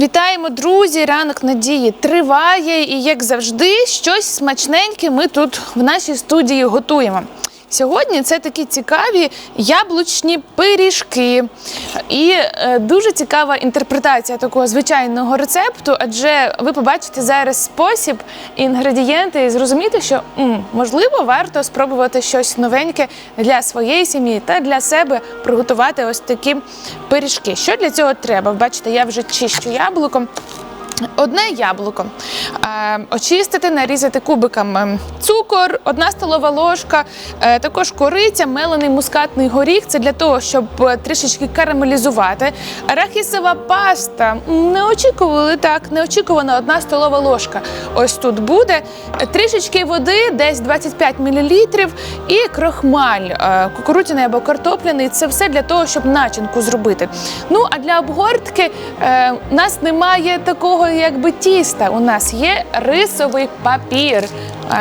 Вітаємо, друзі! Ранок надії триває, і як завжди, щось смачненьке ми тут в нашій студії готуємо. Сьогодні це такі цікаві яблучні пиріжки. І е, дуже цікава інтерпретація такого звичайного рецепту, адже ви побачите зараз спосіб, інгредієнти і зрозумієте, що м, можливо варто спробувати щось новеньке для своєї сім'ї та для себе приготувати ось такі пиріжки. Що для цього треба? Бачите, я вже чищу яблуком. Одне яблуко е, очистити, нарізати кубиками цукор, одна столова ложка, е, також кориця, мелений мускатний горіх. Це для того, щоб е, трішечки карамелізувати. Арахісова паста. Не очікували так, неочікувана одна столова ложка. Ось тут буде трішечки води, десь 25 мл, і крохмаль кукурудзяний або картопляний. Це все для того, щоб начинку зробити. Ну а для обгортки у нас немає такого, якби тіста. У нас є рисовий папір.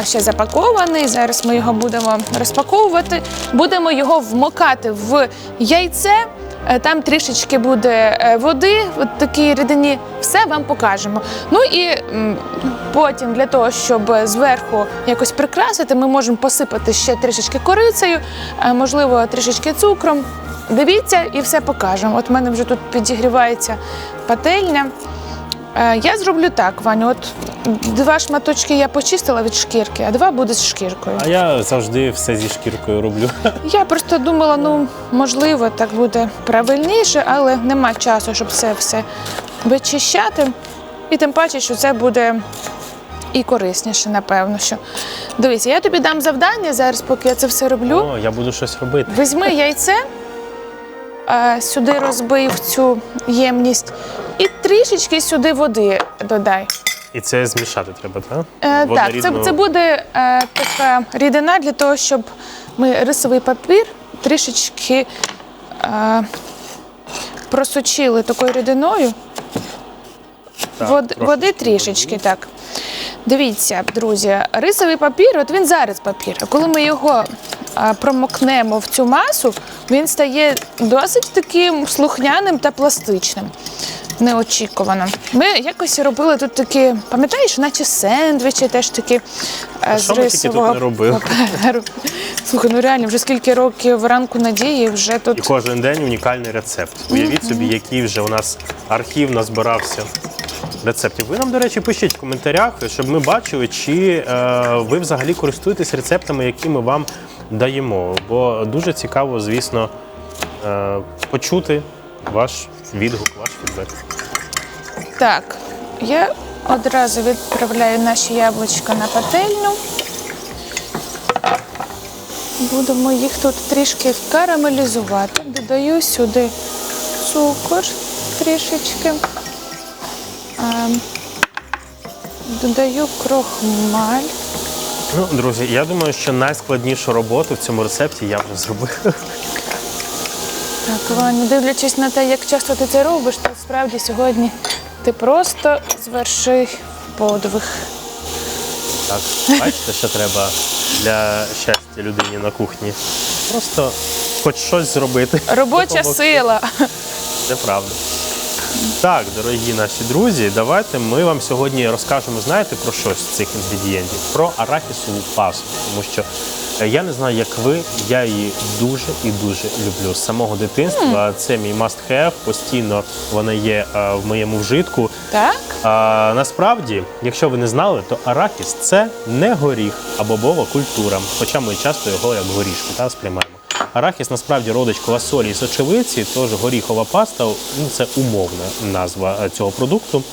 Ще запакований. Зараз ми його будемо розпаковувати. Будемо його вмокати в яйце. Е, Там трішечки буде е, води, от такі рідині, все вам покажемо. Ну і потім для того, щоб зверху якось прикрасити, ми можемо посипати ще трішечки корицею, е, можливо, трішечки цукром. Дивіться і все покажемо. От в мене вже тут підігрівається пательня. Е, Я зроблю так, Ваню. От два шматочки я почистила від шкірки, а два буде з шкіркою. А я завжди все зі шкіркою роблю. Я просто думала, ну можливо, так буде правильніше, але нема часу, щоб це все вичищати. І тим паче, що це буде і корисніше, напевно. Що дивися, я тобі дам завдання зараз, поки я це все роблю. О, я буду щось робити. Візьми яйце, е, сюди розбий в цю ємність і трішечки сюди води додай. І це змішати треба, так? Е, так, це, це буде е, така рідина для того, щоб ми рисовий папір трішечки е, просочили такою рідиною. Так, Вод, трошечки води трішечки, так. Дивіться, друзі, рисовий папір, от він зараз папір. А коли ми його а, промокнемо в цю масу, він стає досить таким слухняним та пластичним. Неочікувано. Ми якось робили тут такі, пам'ятаєш, наче сендвічі, теж такі е, з що ми тільки тут рисового не робили? паперу. Слухай, ну реально, вже скільки років ранку надії, вже І тут кожен день унікальний рецепт. Уявіть собі, який вже у нас архів назбирався рецептів. Ви нам, до речі, пишіть в коментарях, щоб ми бачили, чи е, ви взагалі користуєтесь рецептами, які ми вам даємо. Бо дуже цікаво, звісно, е, почути ваш відгук, ваш фідбек. Так, я одразу відправляю наші яблучка на пательню. Будемо їх тут трішки карамелізувати. Додаю сюди цукор трішечки. Додаю крохмаль. Ну, друзі, я думаю, що найскладнішу роботу в цьому рецепті я вже зробив. Так, Ваня, дивлячись на те, як часто ти це робиш, то справді сьогодні ти просто звершив подвиг. Так, бачите, що треба для щастя людині на кухні. Просто хоч щось зробити. Робоча сила. Це правда. Так, дорогі наші друзі, давайте ми вам сьогодні розкажемо, знаєте, про що з цих інгредієнтів? Про арахісову пасту. Тому що я не знаю, як ви, я її дуже і дуже люблю. З самого дитинства це мій must have, постійно вона є е, в моєму вжитку. Так? А, насправді, якщо ви не знали, то арахіс це не горіх, а бобова культура. Хоча ми часто його як горішки та, сприймаємо. Арахіс насправді родич квасолі і сочевиці, тож горіхова паста ну, це умовна назва е, цього продукту.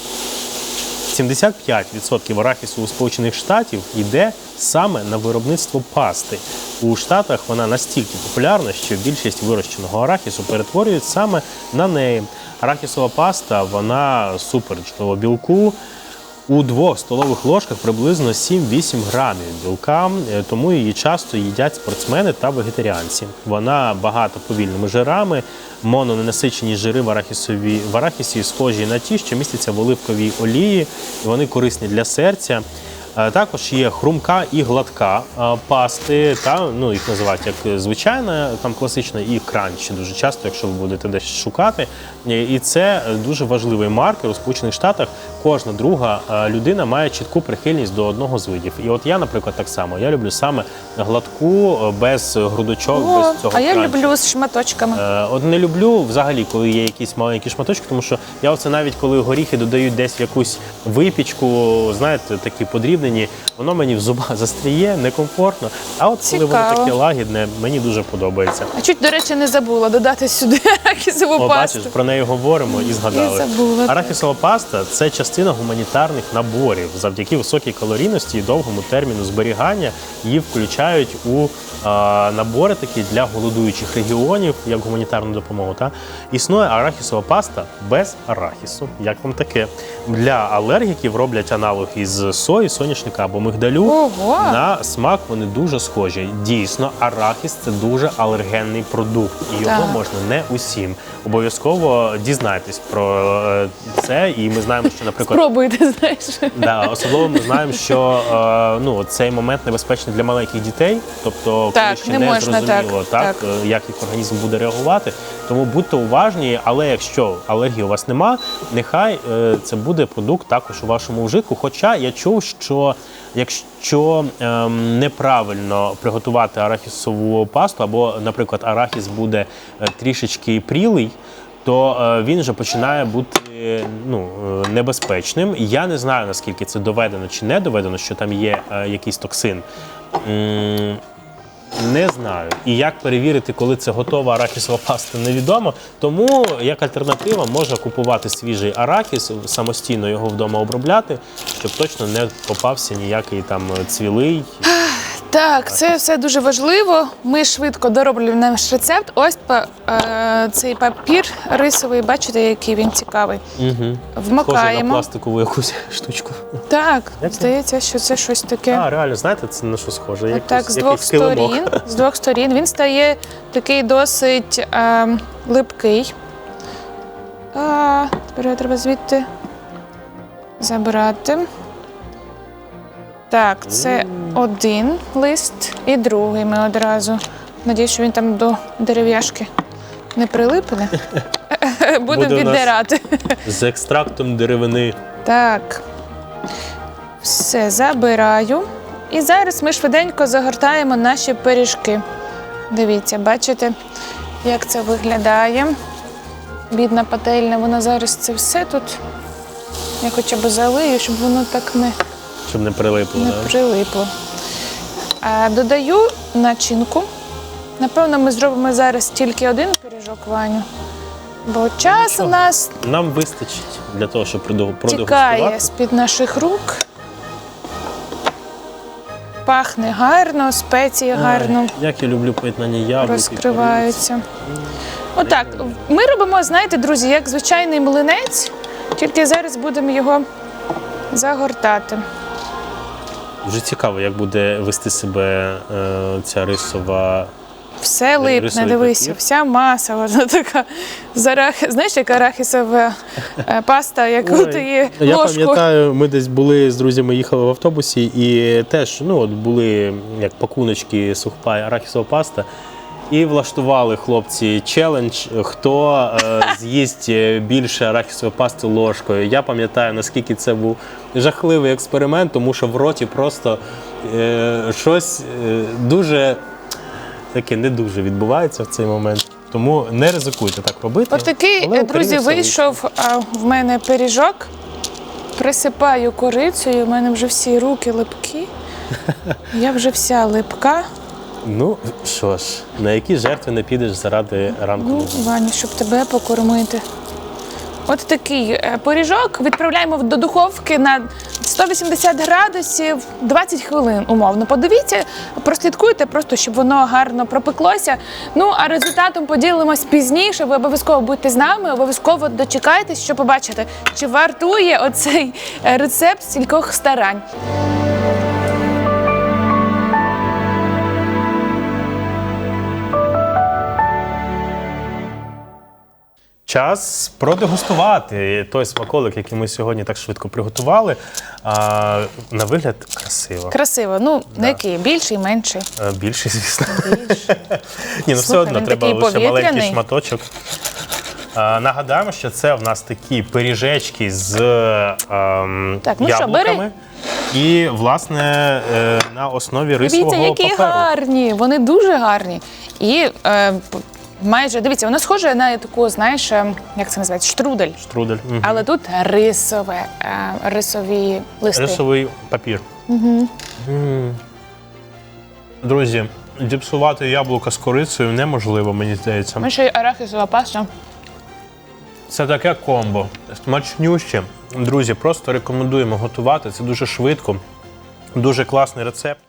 75% арахісу у Сполучених Штатів йде саме на виробництво пасти. У Штатах вона настільки популярна, що більшість вирощеного арахісу перетворюють саме на неї. Арахісова паста вона супер джерело білку. У двох столових ложках приблизно 7-8 грамів білка, е, тому її часто їдять спортсмени та вегетаріанці. Вона багата повільними жирами, мононенасичені жири в, арахісові, в арахісі схожі на ті, що містяться в оливковій олії. Вони корисні для серця. Е, Також є хрумка і гладка е, пасти, та ну їх називають як звичайна, там класична, і кранч дуже часто, якщо ви будете десь шукати. Е, І це дуже важливий маркер у Сполучених Штатах. Кожна друга людина має чітку прихильність до одного з видів. І от я, наприклад, так само я люблю саме гладку, без грудочок, О, без цього. а я кранчу. люблю з шматочками. От не люблю взагалі, коли є якісь маленькі шматочки, тому що я оце навіть коли горіхи додають десь в якусь випічку, знаєте, такі подрібнені, воно мені в зубах застріє, некомфортно. А от коли воно Цікаво. таке лагідне, мені дуже подобається. А чуть, до речі, не забула додати сюди арахісову О, пасту. бачиш, про неї говоримо і згадали. І забула. Арахісова паста це частина гуманітарних наборів. Завдяки високій калорійності і довгому терміну зберігання її включають у а, набори такі для голодуючих регіонів, як гуманітарну допомогу. Та існує арахісова паста без арахісу. Як вам таке? Для алергіків роблять аналог із сої, соняшника або мигдалю. Ого! На смак вони дуже схожі. Дійсно, арахіс це дуже алергенний продукт, і його Так. можна не усім. Обов'язково дізнайтесь про е, це. І ми знаємо, що, наприклад, Пробуйте, знаєш. да, особливо ми знаємо, що е, ну цей момент небезпечний для маленьких дітей, тобто коли ще не не, можна зрозуміло, так, так, так. е, як їх організм буде реагувати. Тому будьте уважні, але якщо алергії у вас нема, нехай е, це буде продукт також у вашому вжитку. Хоча я чув, що якщо ем, неправильно приготувати арахісову пасту, або, наприклад, арахіс буде е, трішечки прілий. То е, він вже починає бути ну, небезпечним. Я не знаю, наскільки це доведено чи не доведено, що там є якийсь токсин. Не знаю. І як перевірити, коли це готова арахісова паста, невідомо. Тому як альтернатива можна купувати свіжий арахіс, самостійно його вдома обробляти, щоб точно не попався ніякий там цвілий. Так, це все дуже важливо. Ми швидко дороблюємо наш рецепт. Ось е, цей папір рисовий, бачите, який він цікавий. Угу. Схоже на Вмикаємо. пластикову якусь штучку. Так, Як це? здається, що це щось таке. А, реально, знаєте, це на що схоже? Якийсь- Так, з двох килимок. сторін. З двох сторін він стає такий досить е, липкий. А, тепер його треба звідти забрати. Так, це один лист і другий ми одразу. Надіюсь, що він там до дерев'яшки не прилипне. Будемо Буде у нас- віддирати. З екстрактом деревини. Так. Все, забираю. І зараз ми швиденько загортаємо наші пиріжки. Дивіться, бачите, як це виглядає. Бідна пательня, вона зараз це все тут. Я хоча б залию, щоб воно так не, Щоб не прилипло. не да? прилипло. Додаю начинку. Напевно, ми зробимо зараз тільки один пиріжок Ваню. Бо час у нас Нам вистачить для того, щоб проду- тікає з-під наших рук. Пахне гарно, спеції гарно Ай, Як я люблю поєднання яблук. і розкриваються. Отак, ми робимо, знаєте, друзі, як звичайний млинець, тільки зараз будемо його загортати. Вже цікаво, як буде вести себе е, ця рисова. Все липне, дивись, вся маса, вона така з арахи... Знаєш, як арахісова е, паста, яку Ой, ти її Я ложку. пам'ятаю, ми десь були з друзями, їхали в автобусі, і теж ну, от були як пакуночки сухпай, арахісова паста. І влаштували хлопці челендж, хто е, з'їсть е, більше арахісової пасти ложкою. Я пам'ятаю, наскільки це був жахливий експеримент, тому що в роті просто е, щось е, дуже таке не дуже відбувається в цей момент. Тому не ризикуйте так робити. Ось такий, Але е, Україні друзі, вийшов а, в мене пиріжок. Присипаю корицею, у мене вже всі руки липкі. Я вже вся липка. Ну що ж, на які жертви не підеш заради ранку? Ну, Ваня, щоб тебе покормити. От такий е, пиріжок відправляємо до духовки на 180 градусів 20 хвилин, умовно. Подивіться, прослідкуйте, просто щоб воно гарно пропеклося. Ну а результатом поділимось пізніше. Ви обов'язково будьте з нами, обов'язково дочекайтесь, щоб побачити, чи вартує оцей е, рецепт стількох старань. Час продегустувати той смаколик, який ми сьогодні так швидко приготували. А, на вигляд красиво. Красиво. Ну, на який? Більший, менший. Е, Більше, звісно. Більший. Ні, ну все одно треба лише маленький шматочок. А, нагадаємо, що це в нас такі пиріжечки з ем, Так, ну що, яблуками. І, власне, е, на основі Дивіться, рисового які паперу. гарні. Вони дуже гарні. І е, майже дивіться, воно схоже на таку, знаєш, е, як це називається, штрудель. Штрудель. Мгм. Але тут рисове, е, рисові листи. Рисовий папір. Угу. Друзі, зіпсувати яблука з корицею неможливо, мені здається. Ми ще й арахісова паста. Це таке комбо. Смачнюще. Друзі, просто рекомендуємо готувати. Це дуже швидко, дуже класний рецепт.